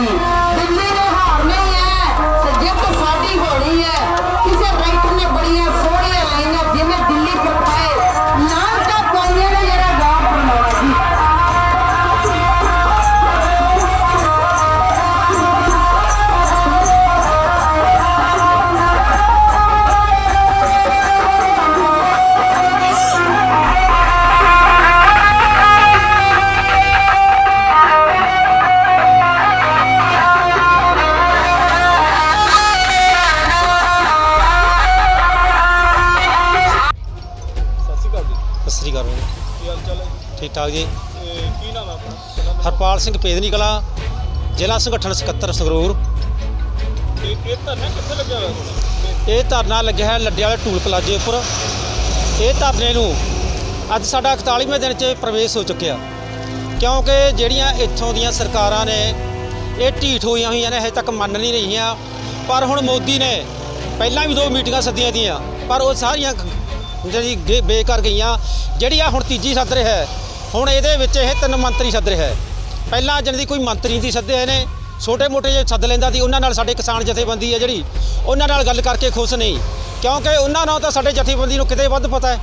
嗯。ਠੀਕ ਠਾਕ ਜੀ। ਤੇ ਕੀ ਨਾਮ ਆਪਣਾ ਹਰਪਾਲ ਸਿੰਘ ਪੇਦਨੀ ਕਲਾ ਜ਼ਿਲ੍ਹਾ ਸੰਗਠਨ ਸਕੱਤਰ ਸੰਗਰੂਰ। ਇਹ ਇਹ ਧਰਨਾ ਕਿੱਥੇ ਲੱਗਿਆ ਹੋਇਆ ਤੁਹਾਡਾ? ਇਹ ਧਰਨਾ ਲੱਗਿਆ ਹੈ ਲੱਡੇ ਵਾਲੇ ਟੂਲ ਪਲਾਜੇ ਉੱਪਰ। ਇਹ ਧਰਨੇ ਨੂੰ ਅੱਜ ਸਾਡਾ 41ਵੇਂ ਦਿਨ 'ਚ ਪ੍ਰਵੇਸ਼ ਹੋ ਚੁੱਕਿਆ। ਕਿਉਂਕਿ ਜਿਹੜੀਆਂ ਇੱਥੋਂ ਦੀਆਂ ਸਰਕਾਰਾਂ ਨੇ ਇਹ ਢੀਠ ਹੋਈਆਂ ਹੋਈਆਂ ਨੇ ਹਜੇ ਤੱਕ ਮੰਨ ਨਹੀਂ ਰਹੀਆਂ। ਪਰ ਹੁਣ ਮੋਦੀ ਨੇ ਪਹਿਲਾਂ ਵੀ ਦੋ ਮੀਟਿੰਗਾਂ ਸੱਦੀਆਂ ਦੀਆਂ ਪਰ ਉਹ ਸਾਰੀਆਂ ਜਿਹੜੀ ਗੇ- ਬੇਕਾਰ ਗਈਆਂ। ਜਿਹੜੀ ਆ ਹੁਣ ਤੀਜੀ ਸੱਦ ਰਿਹਾ ਹੈ ਹੁਣ ਇਹਦੇ ਵਿੱਚ ਇਹ ਤਿੰਨ ਮੰਤਰੀ ਸੱਦ ਰਿਹਾ ਹੈ। ਪਹਿਲਾਂ ਜਣ ਦੀ ਕੋਈ ਮੰਤਰੀ ਦੀ ਸੱਦੇ ਨੇ। ਛੋਟੇ ਮੋਟੇ ਜੇ ਸੱਦ ਲੈਂਦਾ ਸੀ, ਉਹਨਾਂ ਨਾਲ ਸਾਡੇ ਕਿਸਾਨ ਜਥੇਬੰਦੀ ਹੈ ਜਿਹੜੀ, ਉਹਨਾਂ ਨਾਲ ਗੱਲ ਕਰਕੇ ਖੁਸ਼ ਨਹੀਂ। ਕਿਉਂਕਿ ਉਹਨਾਂ ਨਾਲ ਤਾਂ ਸਾਡੇ ਜਥੇਬੰਦੀ ਨੂੰ ਕਿਤੇ ਵੱਧ ਪਤਾ ਹੈ।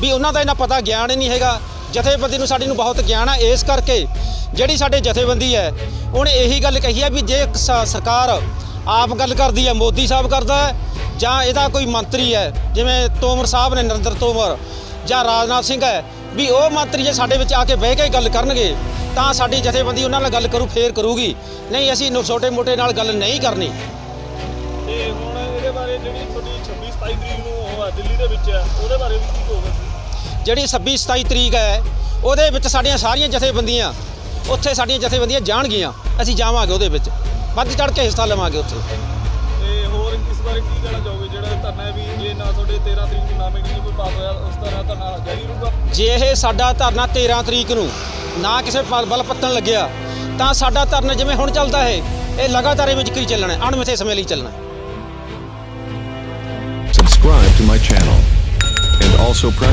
ਵੀ ਉਹਨਾਂ ਦਾ ਇਹਨਾਂ ਪਤਾ ਗਿਆਨ ਹੀ ਨਹੀਂ ਹੈਗਾ। ਜਥੇਬੰਦੀ ਨੂੰ ਸਾਡੀ ਨੂੰ ਬਹੁਤ ਗਿਆਨ ਹੈ ਇਸ ਕਰਕੇ ਜਿਹੜੀ ਸਾਡੇ ਜਥੇਬੰਦੀ ਹੈ ਉਹਨੇ ਇਹੀ ਗੱਲ ਕਹੀ ਹੈ ਵੀ ਜੇ ਸ- ਸਰਕਾਰ ਆਪ ਗੱਲ ਕਰਦੀ ਹੈ, ਮੋਦੀ ਸਾਹਿਬ ਕਰਦਾ ਹੈ, ਜਾਂ ਇਹਦਾ ਕੋਈ ਮੰਤਰੀ ਹੈ, ਜਿਵੇਂ ਤੋਮਰ ਸਾਹਿਬ ਨੇ, ਨਰਿੰਦਰ ਤੋਮਰ, ਜਾਂ ਰਾਜਨਾਥ ਸਿੰਘ ਹੈ ਵੀ ਉਹ ਮੰਤਰੀ ਜੇ ਸਾਡੇ ਵਿੱਚ ਆ ਕੇ ਬਹਿ ਕੇ ਗੱਲ ਕਰਨਗੇ ਤਾਂ ਸਾਡੀ ਜਥੇਬੰਦੀ ਉਹਨਾਂ ਨਾਲ ਗੱਲ ਕਰੂ ਫੇਰ ਕਰੂਗੀ। ਨਹੀਂ ਅਸੀਂ ਛੋਟੇ ਮੋਟੇ ਨਾਲ ਗੱਲ ਨਹੀਂ ਕਰਨੀ। ਤੇ ਹੁਣ ਇਹਦੇ ਬਾਰੇ ਜਿਹੜੀ ਤੁਹਾਡੀ 26 27 ਤਰੀਕ ਨੂੰ ਉਹ ਹੈ ਦਿੱਲੀ ਦੇ ਵਿੱਚ ਹੈ ਉਹਦੇ ਬਾਰੇ ਵੀ ਕੀ ਕਹੋਗੇ ਜਿਹੜੀ 26 27 ਤਰੀਕ ਹੈ ਉਹਦੇ ਵਿੱਚ ਸਾਡੀਆਂ ਸਾਰੀਆਂ ਜਥੇਬੰਦੀਆਂ ਉੱਥੇ ਸਾਡੀਆਂ ਜਥੇਬੰਦੀਆਂ ਜਾਣਗੀਆਂ। ਅਸੀਂ ਜਾਵਾਂਗੇ ਉਹਦੇ ਵਿੱਚ। ਵੱਧ ਚੜ ਕੇ ਹਿੱਸਾ ਲਵਾਂਗੇ ਉੱਥੇ। ਇਸ ਬਾਰੇ ਕੀ ਕਹਿਣਾ ਚਾਹੋਗੇ ਜਿਹੜਾ ਧਰਨਾ ਹੈ ਵੀ ਜੇ ਨਾ ਤੁਹਾਡੇ 13 ਤਰੀਕ ਨੂੰ ਨਾ ਮੀਟਿੰਗ ਕੋਈ ਪਾਸ ਹੋਇਆ ਉਸ ਤਰ੍ਹਾਂ ਧਰਨਾ ਜਾਰੀ ਰਹੂਗਾ ਜੇ ਇਹ ਸਾਡਾ ਧਰਨਾ 13 ਤਰੀਕ ਨੂੰ ਨਾ ਕਿਸੇ ਬਲ ਬਲ ਪੱਤਣ ਲੱਗਿਆ ਤਾਂ ਸਾਡਾ ਧਰਨਾ ਜਿਵੇਂ ਹੁਣ ਚੱਲਦਾ ਹੈ ਇਹ ਲਗਾਤਾਰ ਇਹ ਵਿੱਚ ਕਰੀ ਚੱਲਣਾ ਹੈ, ਅਣਮਿੱਥੇ ਸਮੇਂ ਲਈ ਚੱਲਣਾ ਹੈ। Subscribe to my channel. And also press